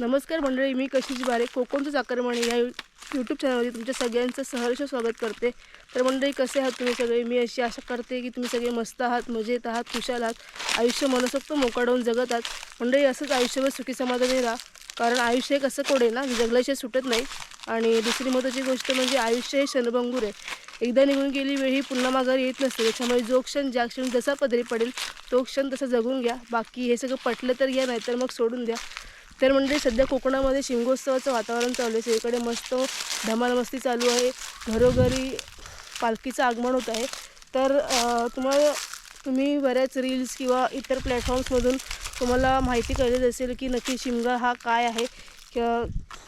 नमस्कार मंडळी मी कशीची बारे कोकणचं चाकरमाणी या यूट्यूब चॅनलमध्ये तुमच्या सगळ्यांचं सहर्ष स्वागत करते. तर मंडळी कसे आहात तुम्ही सगळे? मी अशी आशा करते की तुम्ही सगळे मस्त आहात मजेत आहात खुशाल आहात. आयुष्य मनसोक्त मोकाडवून जगत आहात. मंडळी असंच आयुष्यभर सुखी समाधानी राहा. कारण आयुष्य एक असं कोडे ना? जगल्याशिवाय सुटत नाही. आणि दुसरी महत्त्वाची गोष्ट म्हणजे आयुष्य हे क्षणभंगूर आहे. एकदा निघून गेली वेळ ही पुन्हा माघारी येत नसते. त्याच्यामुळे जो क्षण ज्या क्षण जसा पदरी पडेल तो क्षण तसा जगून घ्या. बाकी हे सगळं पटलं तर घ्या नाहीतर मग सोडून द्या. तर म्हणजे सध्या कोकणामध्ये शिमगोत्सवाचं वातावरण चालू आहे. सगळीकडे मस्त धमालमस्ती चालू आहे. घरोघरी पालखीचं आगमन होत आहे. तर तुम्हाला तुम्ही बऱ्याच रील्स किंवा इतर प्लॅटफॉर्म्समधून तुम्हाला माहिती कळलेली असेल की नक्की शिमगा हा काय आहे. किंवा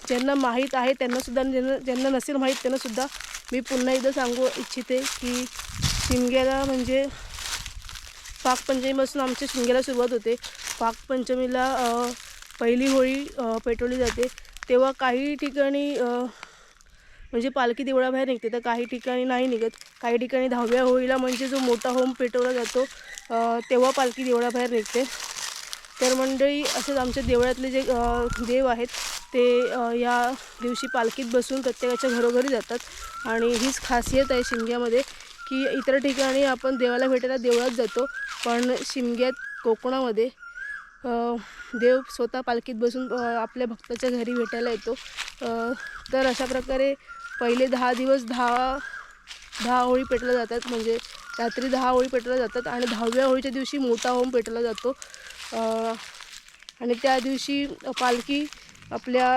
ज्यांना माहीत आहे त्यांनासुद्धा ज्यांना ज्यांना नसेल माहीत त्यांनासुद्धा मी पुन्हा एकदा सांगू इच्छिते की शिमग्याला म्हणजे पाकपंचमीपासून आमच्या शिमग्याला सुरुवात होते. पाकपंचमीला पहिली होळी पेटवली जाते. तेव्हा काही ठिकाणी म्हणजे पालखी देवळाबाहेर निघते तर काही ठिकाणी नाही निघत. काही ठिकाणी दहाव्या होळीला म्हणजे जो मोठा होम पेटवला जातो तेव्हा पालखी देवळाबाहेर निघते. तर मंडळी असंच आमच्या देवळातले जे देव आहेत ते या दिवशी पालखीत बसून प्रत्येकाच्या घरोघरी जातात. आणि हीच खासियत आहे शिमग्यामध्ये की इतर ठिकाणी आपण देवाला भेटायला देवळात जातो पण शिमग्यात कोकणामध्ये देव स्वतः पालखीत बसून आपल्या भक्ताच्या घरी भेटायला येतो. तर अशा प्रकारे पहिले दहा दिवस दहा दहा होळी पेटल्या जातात. म्हणजे रात्री दहा होळी पेटल्या जातात आणि दहाव्या होळीच्या दिवशी मोठा होम पेटला जातो. आणि त्या दिवशी पालखी आपल्या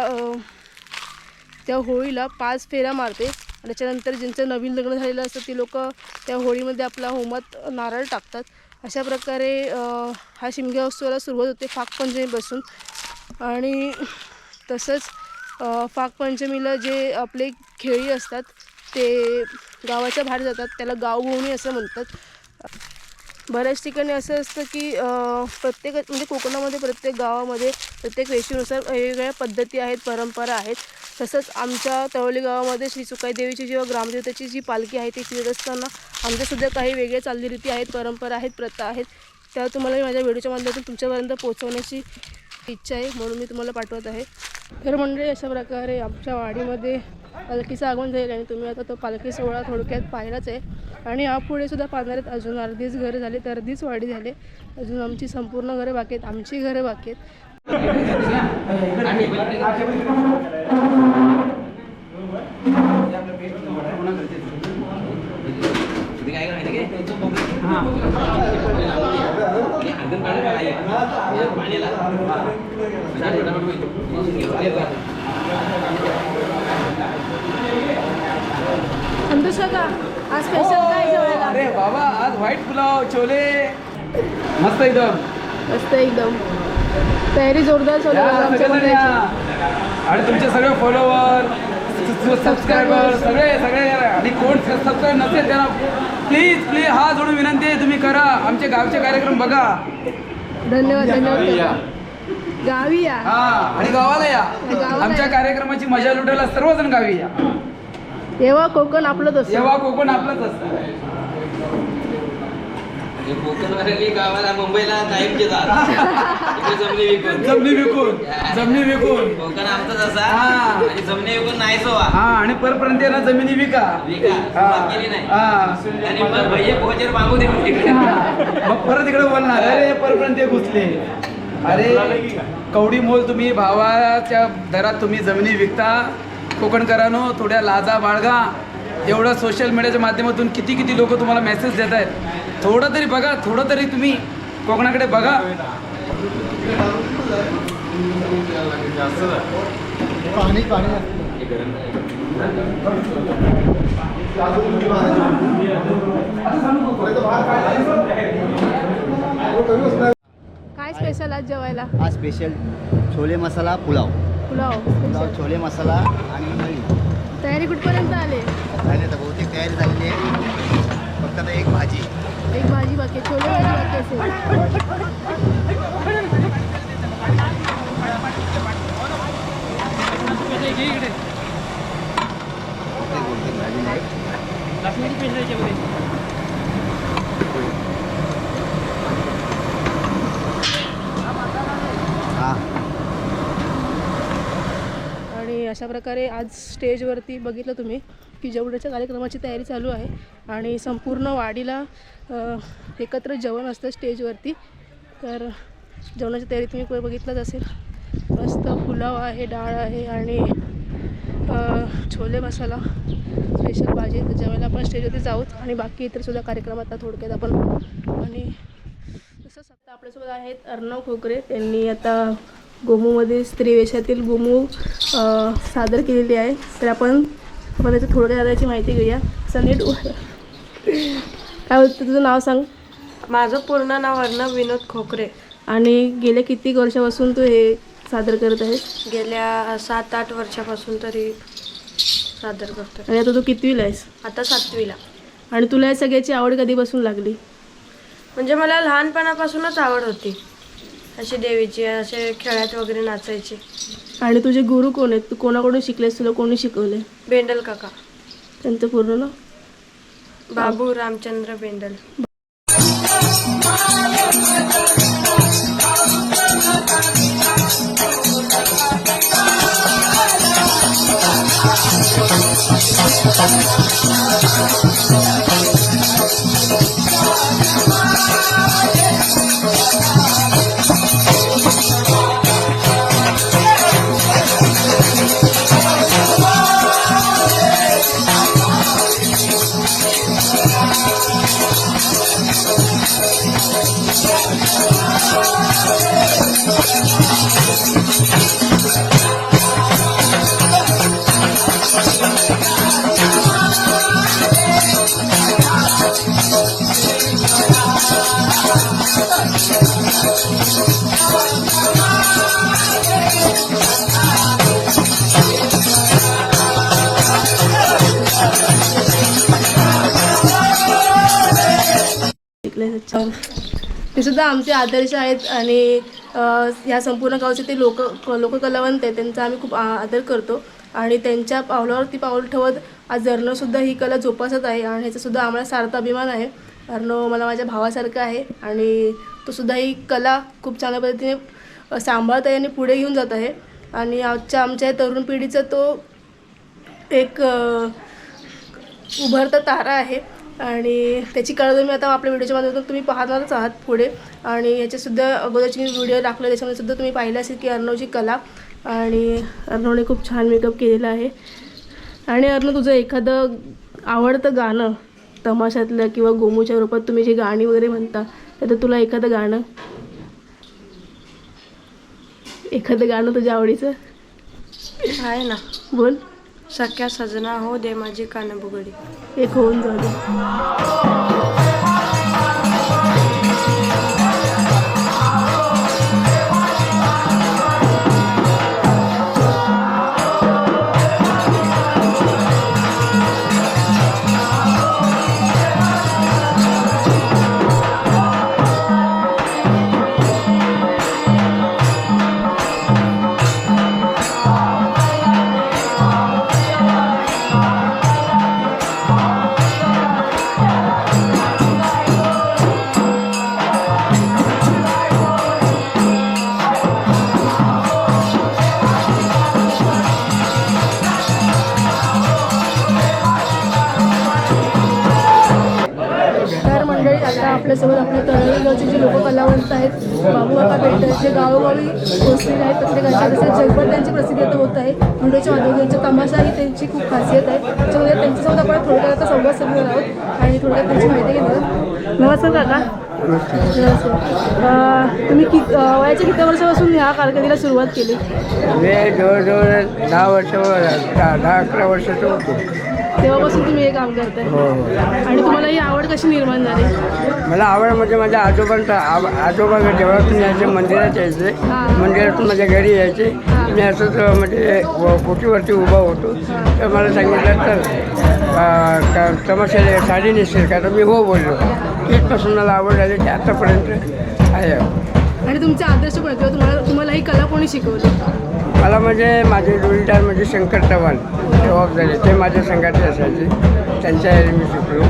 त्या होळीला पाच फेऱ्या मारते. आणि त्याच्यानंतर ज्यांचं नवीन लग्न झालेलं असतं ती लोक त्या होळीमध्ये आपल्या होमात नारळ टाकतात. अशा प्रकारे हा शिमग्या उत्सवाला सुरुवात होते फागपंचमीपासून आणि तसंच फागपंचमीला जे आपले खेळी असतात ते गावाच्या बाहेर जातात त्याला गावभोवणी असं म्हणतात. बऱ्याच ठिकाणी असं असतं की प्रत्येक म्हणजे कोकणामध्ये प्रत्येक गावामध्ये प्रत्येक वेशीनुसार वेगवेगळ्या पद्धती आहेत परंपरा आहेत. तसंच आमच्या तवली गावामध्ये श्री सुकाई देवीची जेव्हा ग्रामदेवतेची जी पालखी आहे ती फिरत असताना आमच्यासुद्धा काही वेगळ्या चालीरीती आहेत परंपरा आहेत प्रथा आहेत. त्या तुम्हाला माझ्या व्हिडिओच्या माध्यमातून तुमच्यापर्यंत पोहोचवण्याची इच्छा आहे म्हणून मी तुम्हाला पाठवत आहे. तर मंडळी अशा प्रकारे आमच्या वाडीमध्ये पालखीचं आगमन झालेलं आहे आणि तुम्ही आता तो पालखी सोहळा थोडक्यात पाहिलाच आहे. आणि यापुढे सुद्धा पाहणार आहेत अजून अर्धीच घरं झाली तर अर्धीच वाडी झाली. अजून आमची संपूर्ण घरं बाकी आहेत आमची घरं बाकी आहेत. आज स्पेशल काय जेवायला अरे बाबा आज व्हाईट पुलाव छोले मस्त एकदम. मस्त एकदम. तयारी जोरदार चालू आहे आमच्या. मंडळाची. आणि तुमचे सगळे फॉलोवर सबस्क्रायबर सगळे सगळे आणि कोण सबस्क्राईब नसेल त्यांना प्लीज प्लीज हा जोडून विनंती आहे तुम्ही करा. आमचे गावचे कार्यक्रम बघा. धन्यवाद. गावी या. हा आणि गावाला या. गावाला आमच्या या. कार्यक्रमाची मजा लुटायला सर्वजण गावी या. तेव्हा कोकण आपलंच असतं. जेव्हा कोकण आपलंच असतं. कोकणवाली गावाला मुंबईला जमिनी विकून. जमनी विकून. जमनी विकून. कोकण आमचाच असा. हा. आणि जमिनी विकून नाही सोवा. हा आणि परपर्यंत यांना जमिनी विका. विका. हा. सुरुवात केली नाही. हा. आणि मग भैया पोहोचेर मागू दे तिकडे मग परत इकडे बोलणार. अरे परपर्यंत घुसले. अरे कवडी मोल तुम्ही भावाच्या दरात तुम्ही जमिनी विकता. कोकणकरांनो थोड्या लाजा बाळगा. एवढं सोशल मीडियाच्या माध्यमातून किती किती लोक तुम्हाला मेसेज देत आहेत? थोडं तरी बघा थोडं तरी तुम्ही कोकणाकडे बघा. काय स्पेशल आज जेवायला? हा स्पेशल छोले मसाला पुलाव. पुलाव. पुलाव. छोले मसाला आणि तयारी कुठपर्यंत आले? झाली आता बहुतेक तयारी झालेली आहे. फक्त आता एक भाजी. एक भाजी बाकी छोले भाजी बाकी असेल बहुतेक बहुतेक भाजी नाही हा अशा प्रकारे आज स्टेजवरती बघितलं तुम्ही. की जेवणाच्या कार्यक्रमाची तयारी चालू आहे आणि संपूर्ण वाडीला एकत्र जेवण असतं स्टेजवरती. तर जेवणाची तयारी तुम्ही बघितलंच असेल. मस्त पुलाव आहे डाळ आहे आणि छोले मसाला स्पेशल भाजी तर जेवायला आपण स्टेजवरती जाऊत आणि बाकी इतर सुद्धा कार्यक्रम आता थोडक्यात आपण आणि तसंच आता आपल्यासोबत आहेत अर्णव खोकरे. त्यांनी आता गोमूमध्ये स्त्रीवेशातील गोमू सादर केलेली आहे. तर आपण आपण त्याचं थोडक्यात त्याची माहिती घेऊया. असं नीट उ- काय बोलतं तुझं नाव सांग. माझं पूर्ण नाव अर्णव विनोद खोकरे. आणि गेल्या किती वर्षापासून तू हे सादर करत आहेस? गेल्या सात आठ वर्षापासून तरी सादर करतो आणि आता तू कितवीला आहेस? आता सातवीला. आणि तुला या सगळ्याची आवड कधीपासून लागली? म्हणजे मला लहानपणापासूनच आवड होती. अशी देवीची असे खेळात वगैरे नाचायची. आणि तुझे गुरु कोण आहेत? तू कोणाकडून शिकलेस? तुला कोणी शिकवले बेंडल काका. त्यांचं पूर्ण नाव? बाबू रामचंद्र बेंडल. ते सुद्धा आमचे आदर्श आहेत आणि अ, ह्या संपूर्ण गावचे ते लोक लोककलावंत आहेत. त्यांचा आम्ही खूप आदर करतो. आणि त्यांच्या पावलावरती पाऊल ठेवत आज अर्णवसुद्धा ही कला जोपासत आहे. आणि ह्याचासुद्धा आम्हाला सार्थ अभिमान आहे. अर्णव मला माझ्या भावासारखा आहे. आणि तो सुद्धा ही कला खूप चांगल्या पद्धतीने सांभाळत आहे आणि पुढे घेऊन जात आहे. आणि आजच्या आमच्या तरुण पिढीचा तो एक उभरता तारा आहे. आणि त्याची कला तुम्ही आता आपल्या व्हिडिओच्या माध्यमातून तुम्ही पाहणारच आहात पुढे. आणि ह्याच्यासुद्धा अगोदरची मी व्हिडिओ टाकले त्याच्यामध्ये सुद्धा तुम्ही पाहिलं असेल की अर्णवची कला. आणि अर्णवने खूप छान मेकअप केलेला आहे. आणि अर्णव तुझं एखादं आवडतं गाणं तमाशातलं किंवा गोमूच्या रूपात तुम्ही जी गाणी वगैरे म्हणता तर तुला एखादं गाणं. एखादं गाणं तुझ्या आवडीचं. आहे ना. बोल. सख्या सजना हो दे माझी कानबुगडी. एक होऊन जाऊ दे. आता आपल्यासोबत आपल्या तळेगावचे जे लोककलावंत आहेत बाबू काका पेंटर जे गावोगावी पोचलेले आहेत प्रत्येकाच्या तसेच जगभर त्यांची प्रसिद्धी आता होत आहे. मुंडेच्या माध्यमातून त्यांच्या तमाशा ही त्यांची खूप खासियत आहे. त्याच्यामध्ये त्यांच्यासोबत आपण थोडक्यात आता संवाद साधणार आहोत आणि थोडक्यात त्यांची माहिती घेणार नमस्कार काका. तुम्ही कि वयाच्या किती वर्षापासून ह्या कारकिर्दीला सुरुवात केली? मी जवळजवळ दहा वर्ष दहा अकरा वर्षाचं होतो. तेव्हापासून तुम्ही हे काम करताय. हो हो. आणि तुम्हाला ही आवड कशी निर्माण झाली? मला आवड म्हणजे माझ्या आजोबांचा आब- आजोबा देवळातून यायचे मंदिरात यायचे मंदिरातून माझ्या घरी यायचे. मी असंच म्हणजे व- कोटीवरती उभा होतो. तर मला सांगितलं तर अं, का तमाशाला साडी नेसेल का? तर मी हो बोललो. तिथपासून मला आवड झाली ते आतापर्यंत आहे. आणि तुमचे आदर्श कोण आहेत? किंवा तुम्हाला तुम्हाला ही कला कोणी शिकवली? मला म्हणजे माझे जोडीदार म्हणजे शंकर चव्हाण जबाबदारी ते माझ्या संघाचे असायचे. त्यांच्या ह्याने मी शिकलो.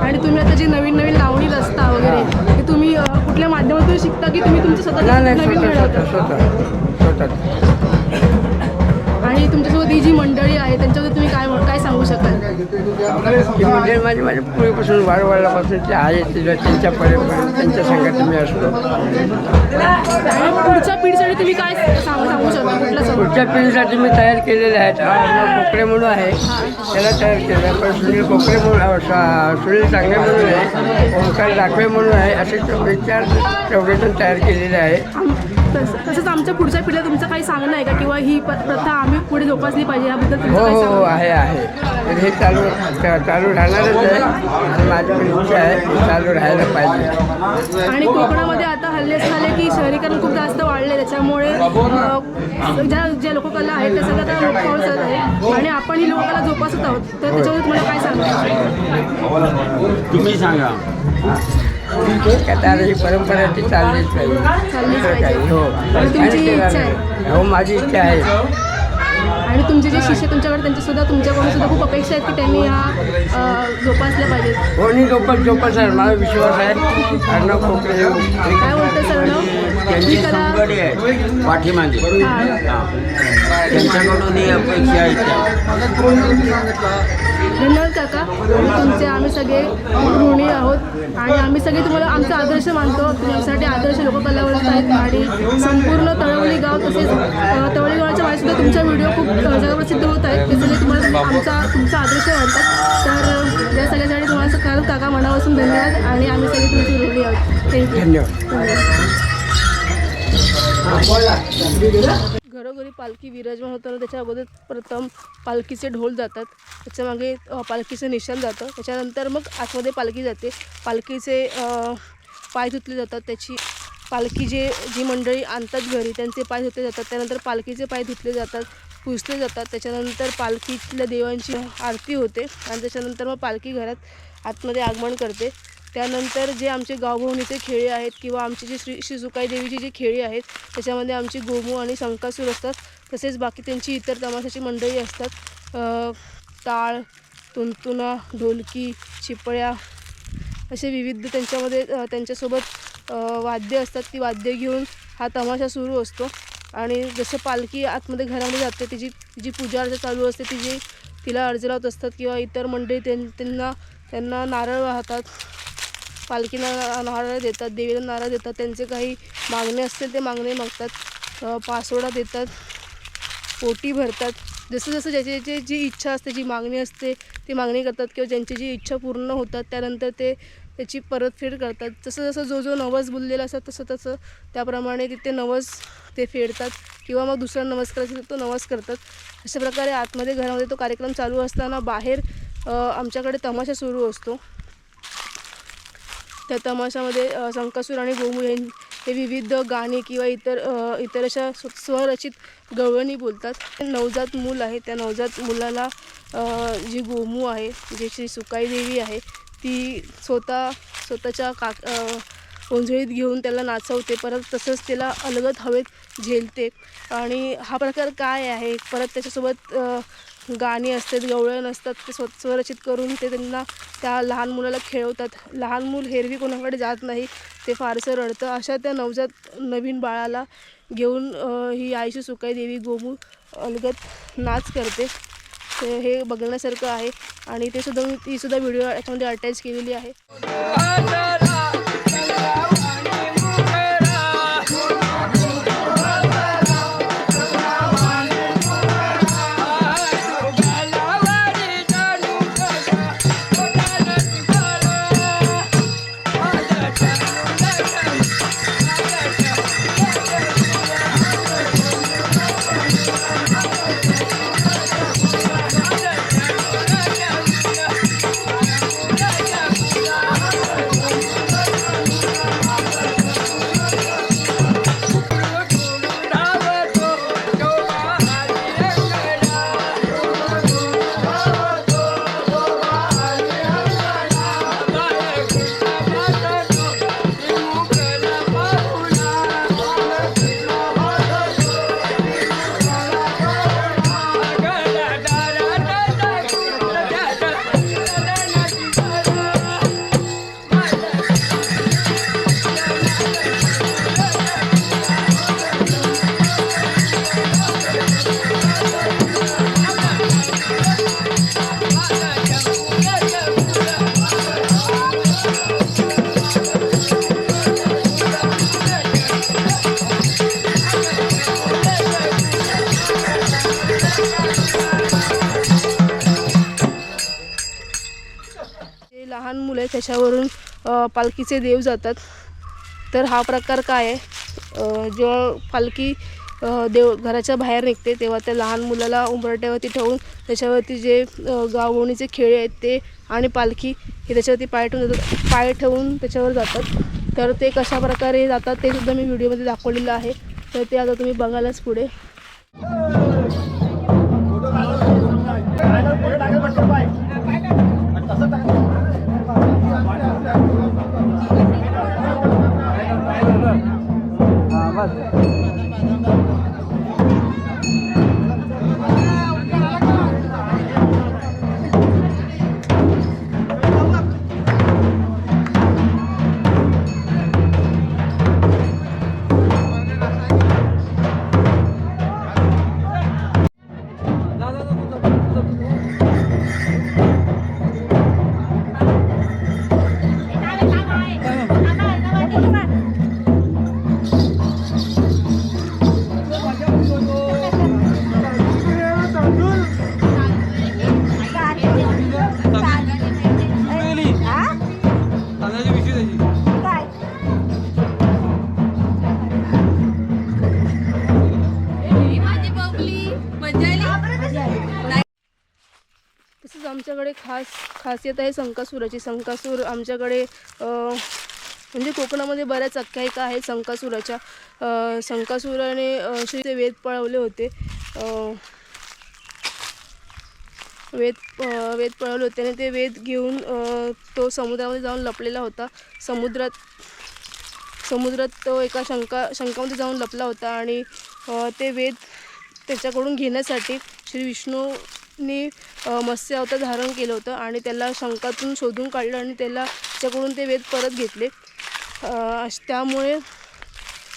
आणि तुम्ही आता जी नवीन नवीन लावणी रस्ता वगैरे ते तुम्ही अ, कुठल्या माध्यमातून शिकता की तुम्ही तुमचं स्वतः नाही नाही नवीन स्वतः मिळवता? स्वतः स्वतः. तुमच्यासोबत ही जी मंडळी आहे त्यांच्याबद्दल तुम्ही काय काय सांगू शकाल? ही म्हणजे माझी माझ्या पूर्वीपासून वारवाडल्यापासून ते आहे त्यांच्या पर्यंत त्यांच्या संघात मी असतो. पुढच्या पिढीसाठी तुम्ही काय सांग सांगू शकता कुठला पुढच्या पिढीसाठी मी तयार केलेले आहेत. हा कोकरे म्हणून आहे. त्याला तयार केलं. पण सुनील कोकरे म्हणून सुनील चांगले म्हणून आहे. ओंकार दाखवे म्हणून आहे. असे चौघे चार चौघेजण तयार केलेले आहे. तसं- तसंच आमच्या पुढच्या पिढीला तुमचं काही सांगणं आहे का? किंवा ही प्रथा आम्ही पुढे जोपासली पाहिजे याबद्दल तुमचं हो काही हो सांगणं आहे? आहे तर हे चालू चालू राहणारच आहे. आणि माझी पण इच्छा आहे चालू राहायला पाहिजे. आणि कोकणामध्ये आता हल्ले झाले की शहरीकरण खूप जास्त वाढले त्याच्यामुळे अ, ज्या ज्या लोककला आहेत त्या सगळ्या आता पावत चालत आहे आणि आपण ही लोककला जोपासत आहोत. तर त्याच्यावर तुम्हाला काय सांगायचं तुम्ही सांगा. आता ही परंपरा ती चाललीच पाहिजे. हो? हो माझी इच्छा आहे आणि तुमचे जे शिष्य तुमच्याकडे त्यांच्या सुद्धा तुमच्याकडून सुद्धा खूप अपेक्षा आहेत की त्यांनी ह्या अ, जोपासल्या पाहिजेत. हो नाही जोपत जोपत सर मला विश्वास आहे. अर्णव खोकरे काय बोलतं सर त्यांची ही संगडी आहे. पाठीमागे. हा. हा. त्यांच्याकडून ही अपेक्षा आहे. धन्यवाद काका. तुमचे आम्ही सगळे ऋणी आहोत. आणि आम्ही सगळे तुम्हाला आमचा आदर्श मानतो. तुमच्यासाठी आदर्श लोककलावंत आहेत. आणि संपूर्ण तळवली गाव तसेच तळवली गावाच्या बाहेर सुद्धा तुमचा व्हिडिओ खूप जगप्रसिद्ध होत आहेत ते सगळे तुम्हाला आमचा तुमचा आदर्श मानतात तर या सगळ्यासाठी तुम्हाला खरं काका मनापासून धन्यवाद आणि आम्ही सगळे तुमचे ऋणी आहोत. थँक्यू धन्यवाद. घरोघरी पालखी विराजमान होताना त्याच्या अगोदर प्रथम पालखीचे ढोल जातात. त्याच्यामागे पालखीचं निशाण जातं. त्याच्यानंतर मग आतमध्ये पालखी जाते. पालखीचे पाय धुतले जातात. त्याची पालखी जे जी मंडळी आणतात घरी त्यांचे पाय धुतले जातात. त्यानंतर पालखीचे पाय धुतले जातात. पुसले जातात. त्याच्यानंतर पालखीतल्या देवांची आरती होते आणि त्याच्यानंतर मग पालखी घरात आतमध्ये आगमन करते. त्यानंतर जे आमचे गावभवनीचे खेळे आहेत किंवा आमची जी श्री श्रीसुकाई देवीची जी खेळी आहेत त्याच्यामध्ये आमची गोमू आणि संकासूर असतात. तसेच बाकी त्यांची इतर तमाशाची मंडळी असतात. टाळ तुंतुना ढोलकी चिपळ्या असे विविध त्यांच्यामध्ये त्यांच्यासोबत वाद्य असतात. ती वाद्य घेऊन हा तमाशा सुरू असतो. आणि जसं पालखी आतमध्ये घरामध्ये जाते तिची जी पूजा अर्चा चालू असते तिची तिला अर्ज लावत असतात किंवा इतर मंडळी त्यां त्यांना त्यांना नारळ वाहतात पालखीला नारळ देतात देवीला नारळ देतात त्यांचे काही मागणे असते ते मागणे मागतात पासवडा पासोडा देतात पोटी भरतात जसं जसं ज्याची ज्याची जी इच्छा असते जी मागणी असते ती मागणी करतात किंवा ज्यांची जी इच्छा पूर्ण होतात त्यानंतर ते त्याची परतफेड करतात. जसं जसं जो जो नवस बोललेला असतात तसं तसं त्याप्रमाणे तिथे नवस ते फेडतात किंवा मग दुसरा नवस करायचा तो नवस करतात. अशा प्रकारे आतमध्ये घरामध्ये तो कार्यक्रम चालू असताना बाहेर आमच्याकडे तमाशा सुरू असतो. त्या तमाशामध्ये संकासूर आणि गोमू हे विविध गाणी किंवा इतर इतर अशा स्वरचित गवळणी बोलतात. नवजात मूल आहे. त्या नवजात मुलाला जी गोमू आहे जी श्री सुकाई देवी आहे ती स्वतः स्वतःच्या काक ओंजळीत घेऊन त्याला नाचवते. परत तसंच त्याला अलगद हवेत झेलते. आणि हा प्रकार काय आहे? परत त्याच्यासोबत गाणी असतात गवळण असतात ते स्व स्वरचित करून ते त्यांना त्या लहान मुलाला खेळवतात. लहान मूल हेरवी कोणाकडे जात नाही ते फारसं रडतं. अशा त्या नवजात नवीन बाळाला घेऊन ही आईची सुकाई देवी गोमू अलगत नाच करते. ते हे बघण्यासारखं आहे. आणि ते सुद्धा ती सुद्धा व्हिडिओ याच्यामध्ये अटॅच केलेली आहे. त्याच्यावरून पालखीचे देव जातात. तर हा प्रकार काय आहे? जेव्हा पालखी देव घराच्या बाहेर निघते तेव्हा त्या लहान मुलाला उंबरट्यावरती ठेवून त्याच्यावरती जे अ, खेळ आहेत ते आणि पालखी हे त्याच्यावरती पाय ठेवून जातात. पाय ठेवून त्याच्यावर जातात. तर ते कशा प्रकारे जातात ते सुद्धा मी व्हिडिओमध्ये दाखवलेलं आहे. तर ते आता तुम्ही बघायलाच पुढे. आमच्याकडे खास खासियत आहे संकासुराची. संकासूर आमच्याकडे म्हणजे कोकणामध्ये बऱ्याच आख्यायिका आहेत संकासुराच्या. संकासुराने अ, श्रीचे वेद पळवले होते. वेद वेद पळवले होते आणि ते वेद घेऊन तो समुद्रामध्ये जाऊन लपलेला होता. समुद्रात समुद्रात तो एका शंका शंकामध्ये जाऊन लपला होता आणि ते वेद त्याच्याकडून घेण्यासाठी श्री विष्णू अ, मत्स्य अवतार धारण केलं होतं आणि त्याला शंकातून शोधून काढलं आणि त्याला त्याच्याकडून ते वेद परत घेतले. त्यामुळे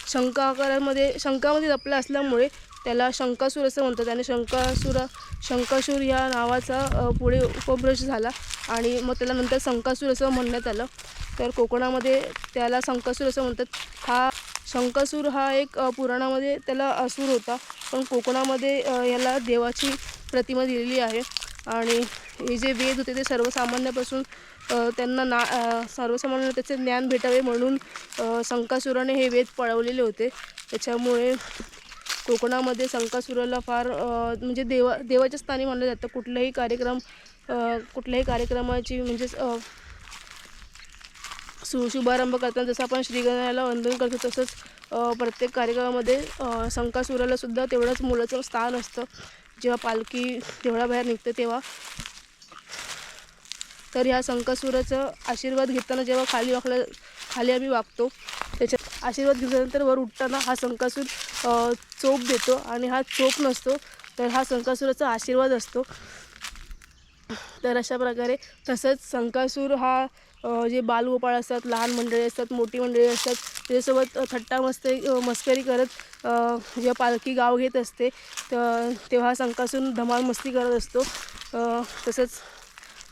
शंका आकारामध्ये शंकामध्ये जपला असल्यामुळे त्याला शंकासूर असं म्हणतात आणि शंकासुरा शंकासूर या नावाचा पुढे उपभ्रश झाला आणि मग त्याला नंतर शंकासूर असं म्हणण्यात आलं. तर कोकणामध्ये त्याला शंकासूर असं म्हणतात. हा शंकासूर हा एक पुराणामध्ये त्याला असुर होता. पण कोकणामध्ये याला देवाची प्रतिमा दिलेली आहे. आणि हे जे वेद होते ते सर्वसामान्यापासून त्यांना ना सर्वसामान्य सर्वसामान्यांना त्याचे ज्ञान भेटावे म्हणून अ, संकासुराने हे वेद पळवलेले होते. त्याच्यामुळे कोकणामध्ये संकासुराला फार म्हणजे देवा देवाच्या स्थानी मानलं जातं. कुठलाही कार्यक्रम कुठल्याही कार्यक्रमाची म्हणजे सु शुभारंभ करताना जसं आपण श्रीगणाला वंदन करतो तसंच प्रत्येक कार्यक्रमामध्ये अ, सुद्धा तेवढंच मुलाचं स्थान असतं. जेव्हा पालखी देवळाबाहेर निघते तेव्हा. तर ह्या संकासुराचं आशीर्वाद घेताना जेव्हा खाली वाकला खाली आम्ही वागतो त्याच्यात आशीर्वाद घेतल्यानंतर वर उठताना हा संकासूर चोप देतो आणि हा चोप नसतो तर हा संकासुराचा आशीर्वाद असतो. तर अशा प्रकारे तसंच संकासूर हा जे बालगोपाळ असतात लहान मंडळी असतात मोठी मंडळी असतात त्याच्यासोबत थट्टा मस्ती मस्करी करत जेव्हा पालखी गाव घेत असते तेव्हा संकासून धमाल मस्ती करत असतो. तसंच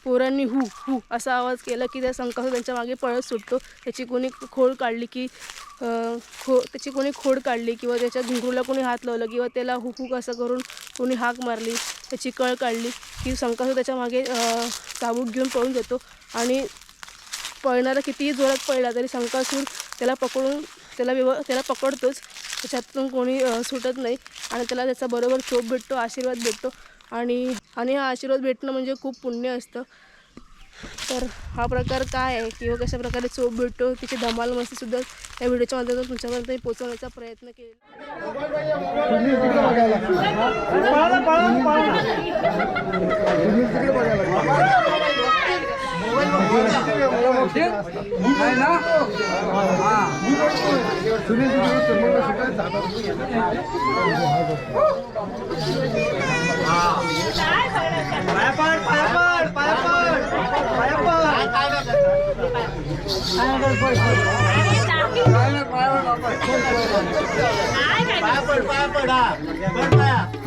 पोरांनी हू हू असा आवाज केला की त्या संकासून त्यांच्या मागे पळत सुटतो. त्याची कोणी खोड काढली की खो त्याची कोणी खोड काढली किंवा त्याच्या घुंगरूला कोणी हात लावलं किंवा त्याला हुक असं करून कोणी हाक मारली त्याची कळ काढली की संकासू त्याच्यामागे चाबूक घेऊन पळून जातो. आणि पळणारा कितीही जोरात पळला तरी शंकासूर त्याला पकडून त्याला व्यव त्याला पकडतोच. त्याच्यातून कोणी सुटत नाही. आणि त्याला त्याचा बरोबर चोप भेटतो आशीर्वाद भेटतो. आणि आणि हा आशीर्वाद भेटणं म्हणजे खूप पुण्य असतं. तर हा प्रकार काय आहे? किंवा कशा प्रकारे चोप भेटतो? तिची धमाल मस्तीसुद्धा या व्हिडिओच्या माध्यमातून तुमच्यापर्यंत पोचवण्याचा पोहोचवण्याचा प्रयत्न केला. नाही ना एवढा मार खाल्ला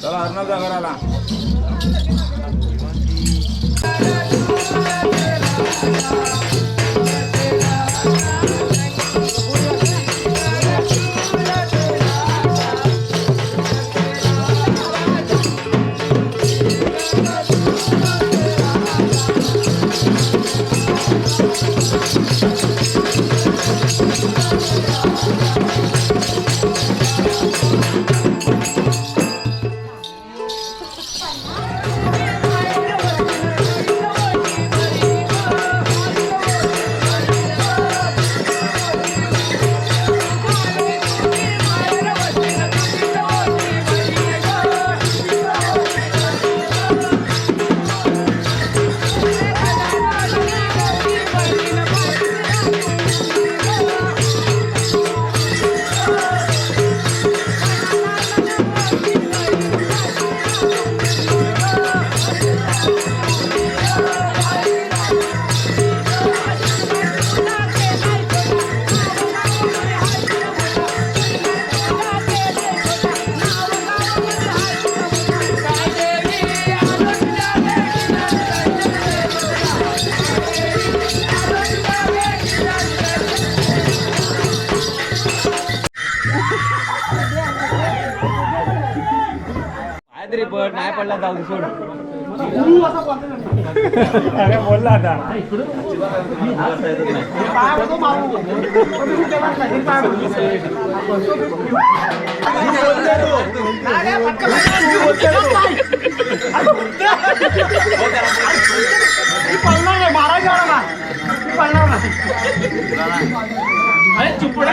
चला अर्णवचा घराला. आला अरे बोलला आता. पळणार नाही मारायचं ना पळणार नाही अरे चुपडा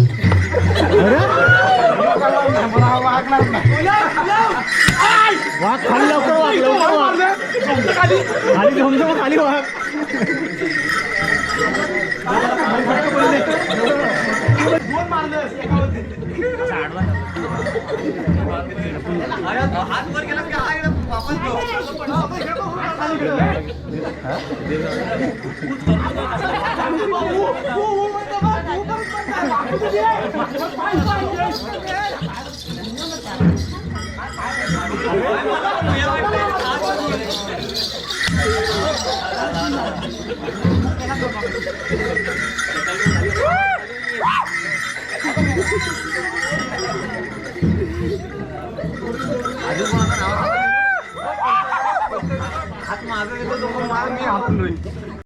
वाघ खाली लवकर वाघ लवकर वाघ खाली झमझम खाली वाघ हात हात माझा येतो तो मार मी हात नाही